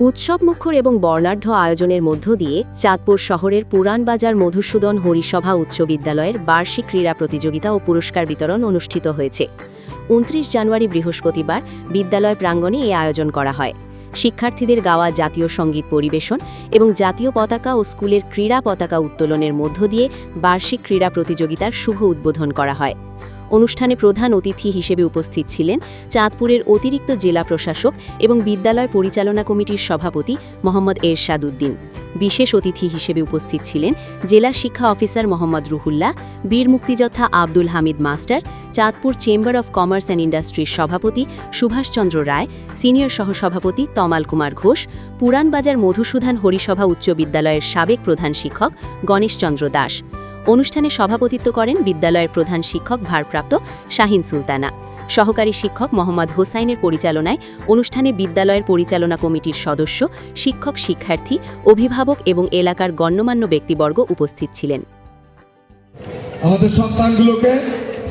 উৎসবমুখর এবং বর্ণাঢ্য আয়োজনের মধ্য দিয়ে চাঁদপুর শহরের পুরানবাজার মধুসূদন হরিসভা উচ্চ বিদ্যালয়ের বার্ষিক ক্রীড়া প্রতিযোগিতা ও পুরস্কার বিতরণ অনুষ্ঠিত হয়েছে। উনত্রিশ জানুয়ারি বৃহস্পতিবার বিদ্যালয় প্রাঙ্গণে এই আয়োজন করা হয়। শিক্ষার্থীদের গাওয়া জাতীয় সংগীত পরিবেশন এবং জাতীয় পতাকা ও স্কুলের ক্রীড়া পতাকা উত্তোলনের মধ্য দিয়ে বার্ষিক ক্রীড়া প্রতিযোগিতার শুভ উদ্বোধন করা হয়। অনুষ্ঠানে প্রধান অতিথি হিসেবে উপস্থিত ছিলেন চাঁদপুরের অতিরিক্ত জেলা প্রশাসক এবং বিদ্যালয় পরিচালনা কমিটির সভাপতি মোহাম্মদ এরশাদ উদ্দিন বিশেষ অতিথি হিসেবে উপস্থিত ছিলেন জেলা শিক্ষা অফিসার মোহাম্মদ রুহুল্লাহ, বীর মুক্তিযোদ্ধা Abdul Hamid master, Chandpur chamber of commerce and ইন্ডাস্ট্রির সভাপতি সুভাষচন্দ্র রায়, সিনিয়র সহসভাপতি তমাল কুমার ঘোষ পুরানবাজার মধুসূদন হরিসভা উচ্চ বিদ্যালয়ের সাবেক প্রধান শিক্ষক গণেশচন্দ্র দাস। অনুষ্ঠানে সভাপতিত্ব করেন বিদ্যালয়ের প্রধান শিক্ষক ভারপ্রাপ্ত শাহিন সুলতানা। সহকারী শিক্ষক মোহাম্মদ হোসাইনের পরিচালনায় অনুষ্ঠানে বিদ্যালয়ের পরিচালনা কমিটির সদস্য, শিক্ষক শিক্ষার্থী, অভিভাবক এবং এলাকার গণ্যমান্য ব্যক্তিবর্গ উপস্থিত ছিলেন। আমাদের সন্তানগুলোকে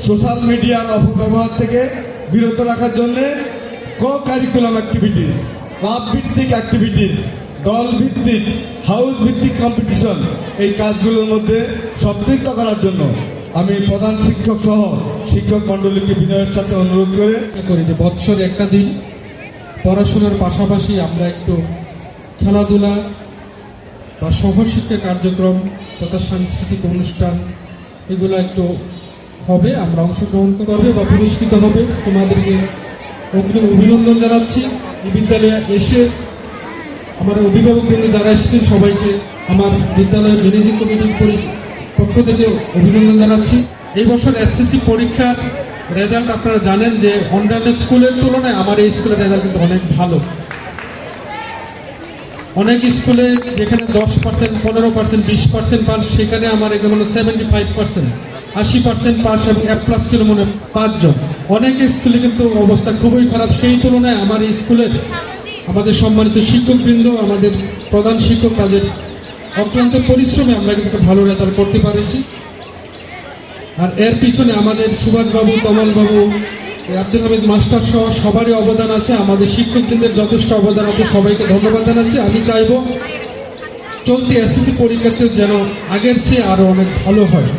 সোশ্যাল মিডিয়ার অপব্যবহার থেকে বিরত রাখার জন্য ক কারিকুলাম অ্যাক্টিভিটিস ক্লাব ভিত্তিক অ্যাক্টিভিটিস দল ভিত্তিক হাউস ভিত্তিক কম্পিটিশন এই কাজগুলোর মধ্যে সম্পৃক্ত করার জন্য আমি প্রধান শিক্ষক সহ শিক্ষক মণ্ডলীকে বিনয়ের সাথে অনুরোধ করে করি যে বৎসরে একটা দিন পড়াশোনার পাশাপাশি আমরা একটু খেলাধুলা বা সহশিক্ষা কার্যক্রম তথা সাংস্কৃতিক অনুষ্ঠান এগুলো একটু হবে, আমরা অংশগ্রহণ করবে বা পুরস্কৃত হবে। তোমাদেরকে অগ্রিম অভিনন্দন জানাচ্ছি। বিদ্যালয়ে এসে আমার অভিভাবকবৃন্দ যারা এসেছেন সবাইকে আমার বিদ্যালয়ের ম্যানেজিং কমিটির পক্ষ থেকে অভিনন্দন জানাচ্ছি। এই বছর এসএসসি পরীক্ষার রেজাল্ট আপনারা জানেন যে অন্যান্য স্কুলের তুলনায় আমার এই স্কুলের রেজাল্ট কিন্তু অনেক ভালো। অনেক স্কুলে যেখানে দশ পার্সেন্ট পনেরো পার্সেন্ট বিশ পার্সেন্ট পাস, সেখানে আমার এখানে মনে সেভেন্টি ফাইভ পার্সেন্ট আশি পার্সেন্ট পাস এবং এক প্লাস ছিল মনে পাঁচজন। অনেক স্কুলে কিন্তু অবস্থা খুবই খারাপ। সেই তুলনায় আমার স্কুলের আমাদের সম্মানিত শিক্ষকবৃন্দ, আমাদের প্রধান শিক্ষক তাদের অক্লান্ত পরিশ্রমে আমরা কিন্তু ভালো রেজাল্ট করতে পেরেছি। আর এর পিছনে আমাদের সুভাষবাবু, তমালবাবু আব্দুল হামিদ মাস্টার সহ সবারই অবদান আছে। আমাদের শিক্ষকবৃন্দের যথেষ্ট অবদান আছে, সবাইকে ধন্যবাদ জানাচ্ছি। আমি চাইব, চলতি এসএসসি পরীক্ষাতে যেন আগের চেয়ে আরও অনেক ভালো হয়।